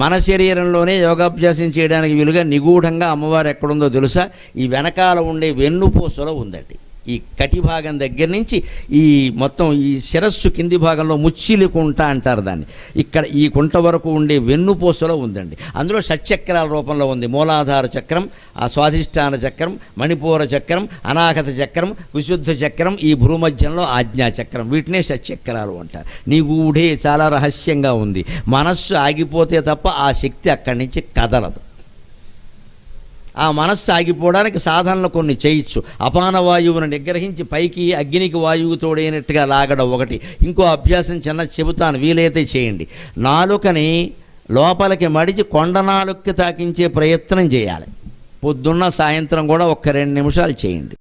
మన శరీరంలోనే యోగాభ్యాసం చేయడానికి వీలుగా నిగూఢంగా అమ్మవారు ఎక్కడుందో తెలుసా? ఈ వెనకాల ఉండే వెన్నుపూసలో ఉందండి. ఈ కటి భాగం దగ్గర నుంచి ఈ మొత్తం ఈ శిరస్సు కింది భాగంలో ముచ్చిలి కుంట అంటారు దాన్ని. ఇక్కడ ఈ కుంట వరకు ఉండే వెన్నుపూసలో ఉందండి. అందులో షట్చక్రాల రూపంలో ఉంది. మూలాధార చక్రం ఆ స్వాధిష్టాన చక్రం మణిపూర చక్రం అనాహత చక్రం విశుద్ధ చక్రం ఈ భూమధ్యంలో ఆజ్ఞా చక్రం. వీటినే షట్చక్రాలు అంటారు. నీ గూఢే చాలా రహస్యంగా ఉంది. మనస్సు ఆగిపోతే తప్ప ఆ శక్తి అక్కడి నుంచి కదలదు. ఆ మనస్సు ఆగిపోవడానికి సాధనలు కొన్ని చేయొచ్చు. అపాన వాయువును నిగ్రహించి పైకి అగ్నికి వాయువు తోడైనట్టుగా లాగడం ఒకటి. ఇంకో అభ్యాసం చిన్న చెబుతాను వీలైతే చేయండి. నాలుకని లోపలికి మడిచి కొండ నాలుక్కి తాకించే ప్రయత్నం చేయాలి. పొద్దున్న సాయంత్రం కూడా ఒక్క రెండు నిమిషాలు చేయండి.